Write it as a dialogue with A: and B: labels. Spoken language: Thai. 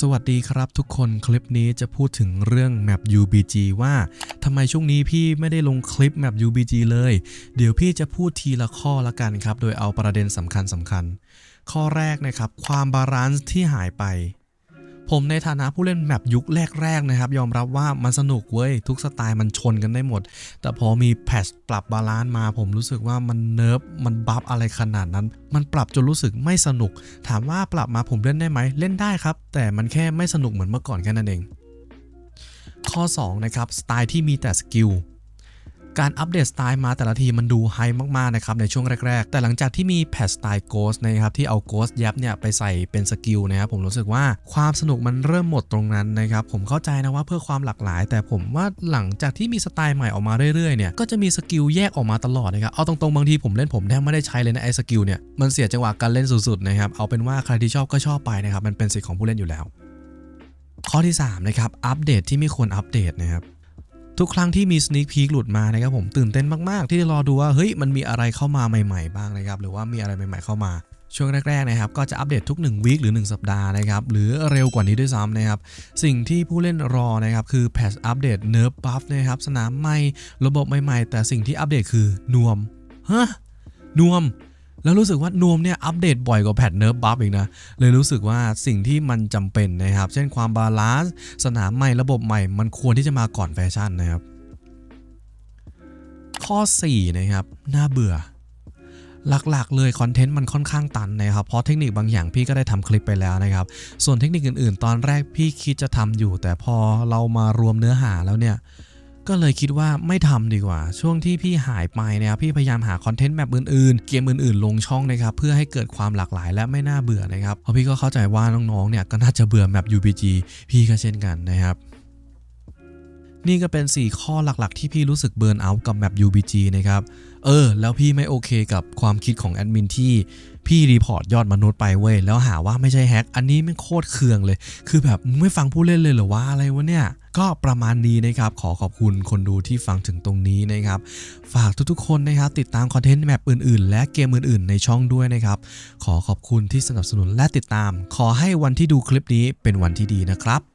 A: สวัสดีครับทุกคนคลิปนี้จะพูดถึงเรื่อง Map UBG ว่าทำไมช่วงนี้พี่ไม่ได้ลงคลิป Map UBG เลย เดี๋ยวพี่จะพูดทีละข้อละกันครับ โดยเอาประเด็นสำคัญสำคัญ ข้อแรกนะครับ ความบาลานซ์ที่หายไป ผมในฐานะผู้เล่นแมปยุคแรกๆนะครับ ยอมรับว่ามันสนุกเว้ย ทุกสไตล์มันชนกันได้หมด แต่พอมีแพทชปรับบาลานซ์มา ผมรู้สึกว่ามันเนิร์ฟมันบัฟอะไรขนาดนั้น มันปรับจนรู้สึกไม่สนุก ถามว่าปรับมาผมเล่นได้ไหมเล่นได้ครับ แต่มันแค่ไม่สนุกเหมือนเมื่อก่อนแค่นั้นเองข้อ 2 นะครับ สไตล์ที่มีแต่สกิล การอัปเดตสไตล์มาแต่ละทีมันดูไฮมากๆนะครับในช่วงแรก ๆ แต่หลังจากที่มีแพทสไตล์โกสนะครับที่เอาโกสยับเนี่ยไปใส่เป็นสกิลนะครับผมรู้สึกว่าความสนุกมันเริ่มหมดตรงนั้นนะครับผมเข้าใจนะว่าเพื่อความหลากหลาย แต่ผมว่าหลังจากที่มีสไตล์ใหม่ออกมาเรื่อยๆเนี่ยก็จะมีสกิลแยกออกมาตลอดนะครับเอาตรงๆบางทีผมเล่นผมแทบไม่ได้ใช้เลยนะไอ้สกิลเนี่ยมันเสียจังหวะการเล่นสุดๆนะครับเอาเป็นว่าใครที่ชอบก็ชอบไปนะครับมันเป็นสิทธิ์ของผู้เล่นอยู่แล้ว ข้อที่3นะครับอัปเดตที่ไม่ควรอัปเดตนะครับ ทุกครั้งที่มี sneak peek หลุดมานะครับผมตื่นเต้นมากๆ ที่จะรอดูว่าเฮ้ยมันมีอะไรเข้ามาใหม่ๆ บ้างนะครับหรือว่ามีอะไรใหม่ๆเข้ามาช่วงแรกๆนะครับก็จะอัปเดตทุก1วีคหรือ 1 สัปดาห์นะครับหรือเร็วกว่านี้ด้วยซ้ำนะครับสิ่งที่ผู้เล่นรอนะครับคือ patch อัปเดต nerf buff นะครับสนามใหม่ระบบใหม่ๆ แต่สิ่งที่อัปเดตคือนวมฮะนวม แล้วรู้สึกว่านวมเนี่ยอัปเดตบ่อยกว่าแพทเนิร์ฟบัฟอีกนะ เลยรู้สึกว่าสิ่งที่มันจำเป็นนะครับ เช่นความบาลานซ์สนามใหม่ระบบใหม่ มันควรที่จะมาก่อนแฟชั่นนะครับ ข้อ 4 นะครับ น่าเบื่อ หลักๆ เลยคอนเทนต์มันค่อนข้างตันนะครับ เพราะเทคนิคบางอย่างพี่ก็ได้ทำคลิปไปแล้วนะครับ ส่วนเทคนิคอื่นๆ ตอนแรกพี่คิดจะทำอยู่ แต่พอเรามารวมเนื้อหาแล้วเนี่ย ก็เลยคิดว่าไม่ทำดีกว่า ช่วงที่พี่หายไปนะครับพี่พยายามหาคอนเทนต์แบบอื่นๆ เกมอื่นๆ ลงช่องนะครับ เพื่อให้เกิดความหลากหลายและไม่น่าเบื่อนะครับเพราะพี่ก็เข้าใจว่าน้องๆเนี่ยก็น่าจะเบื่อแบบ UPG พี่ก็เช่นกันนะครับ นี่ก็เป็น 4 ข้อหลักๆ ที่พี่รู้สึกเบิร์นเอาท์กับแมป UBG นะครับ เออ แล้วพี่ไม่โอเคกับความคิดของแอดมินที่พี่รีพอร์ตยอดมนุษย์ไปเว้ย แล้วหาว่าไม่ใช่แฮก อันนี้ไม่โคตรเคืองเลย คือแบบมึงไม่ฟังผู้เล่นเลยเหรอวะอะไรวะเนี่ย ก็ประมาณนี้นะครับ ขอขอบคุณคนดูที่ฟังถึงตรงนี้นะครับ ฝากทุกๆคนนะครับ ติดตามคอนเทนต์แมปอื่นๆ และเกมอื่นๆ ในช่องด้วยนะครับ ขอขอบคุณที่สนับสนุนและติดตาม ขอให้วันที่ดูคลิปนี้เป็นวันที่ดีนะครับ